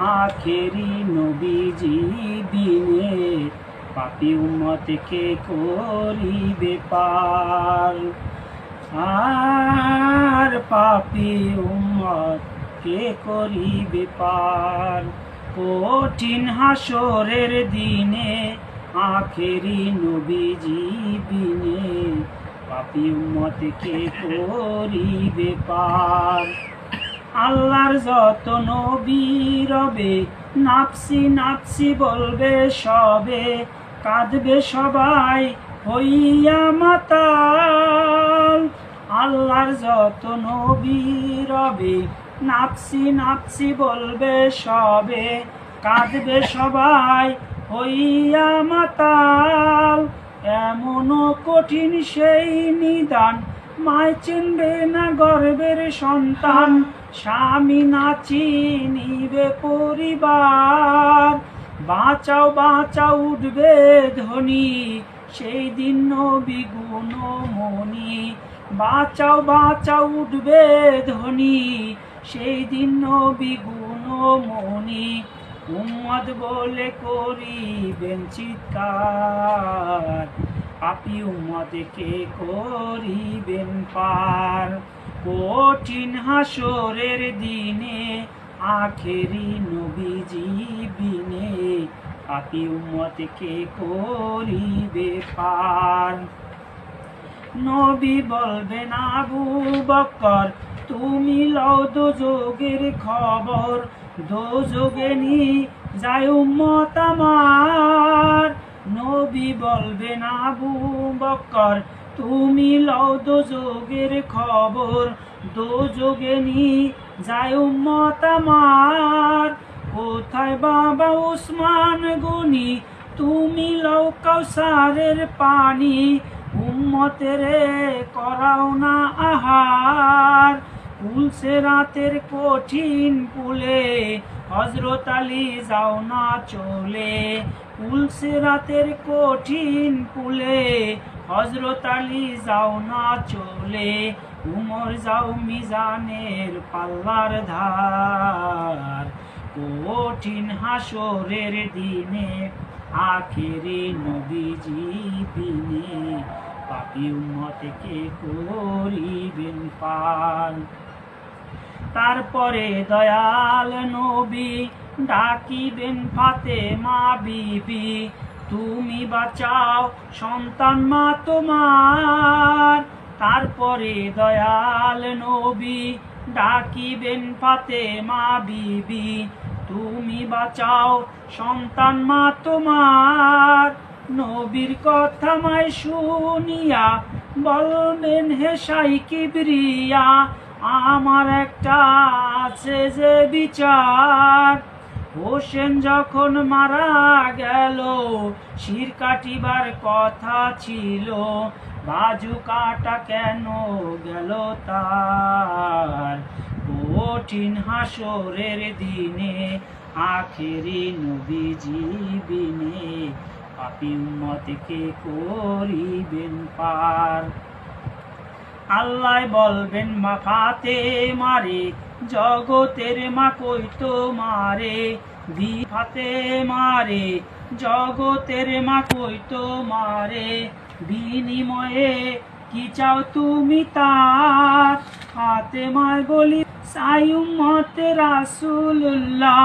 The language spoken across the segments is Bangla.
আখেরি নবীজি দিনে পাপি উম্মতকে করিবে পার। আর পাপি উম্মত কে করিবে পার। কঠিন হাসরের দিনে আখেরি নবীজি বিনে পাপি উম্মতকে করিবে পার। আল্লাহর যত নবী রবে নাপসি নাপসি বলবে সবে, কাঁদবে সবাই হইয়া মাতাল। আল্লাহর যত নবী রবে নাপসি নাপসি বলবে সবে, কাঁদবে সবাই হইয়া মাতাল। এমনও কঠিন সেই নিদান, মায় চিনবে না গর্বের সন্তান। স্বামী না চিনিবে পরিবার। বাঁচাও বাঁচাও উঠবে ধ্বনি সেই দিন নবী গুণমণি। বাঁচাও বাঁচাও উঠবে ধ্বনি সেই দিন নবী গুণমণি। উম্মদ বলে করিবেন চিৎকার পাপি উম্মদকে করিবেন পার। কঠিন হাসরের দিনে, আখেরি নবীজি বিনে, পাপি উম্মতকে করিবে পার। নবী বলবেন, আবু বক্কর, তুমি লও দো যোগের খবর দো দোযোগে নি যায় উম্মত আমার। নবী বলবেন, আবু বক্কর তুমি লও যোগের খবর দোযোগে নি যায় উম্মত আমার। কোথায় বাবা উসমান গনি? তুমি লও কাউসারের পানি, উম্মতের করাও না আহার। পুলসে রাতের কঠিন পুলে হজরত আলী যাও না চলে। পুলসে রাতের কঠিন পুলে হজরত আলী যাও না চলে, উমর যাও মিজানের পাল্লার ধার। কঠিন হাসরের দিনে, আখেরি নবীজি দিনে, পাপি উম্মতকে করিবেন পার তারপরে দয়াল নবী ডাকিবেন ফাতে মা বিবি তুমি বাঁচাও সন্তান মা তোমার। তারপরে দয়াল নবী ডাকিবেন ফাতে মা বিবি, তুমি বাঁচাও সন্তান মা তোমার। নবীর কথা মায় শুনিয়া বলবেন হে সাই কিবরিয়া, আমার একটা আছে যে বিচার। হোসেন যখন মারা গেল, শির কাটিবার কথা ছিল বাজু কাটা কেন গেল তার? কঠিন হাসরের দিনে, আখেরি নবীজি বিনে, পাপি উম্মতকে করিবেন পার? আল্লাহ বলবেন মা ফাতে মারে, জগতের মা কইতো মারে বি ফাতে মারে, জগতের মা কইতো মারে বিনিময়ে কি চাও তুমি তার? হাতে মার বলি, সাই উম্মতে রাসুল্লাহ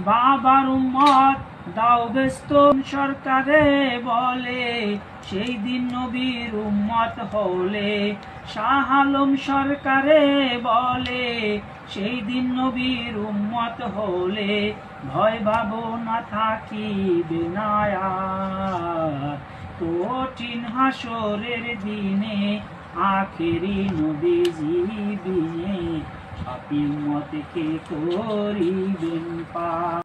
বাবার উম্মত দাও ব্যস্ত সরকারে বলে, সেই দিন নবীর উম্মত হলে। শাহ আলম সরকারে বলে, সেই দিন নবীর উম্মত হলে। ভয় থাকিবে না আর। কঠিন হাসরের দিনে, আখেরি নবীজি বিনে পাপি মতকে করিবেন পা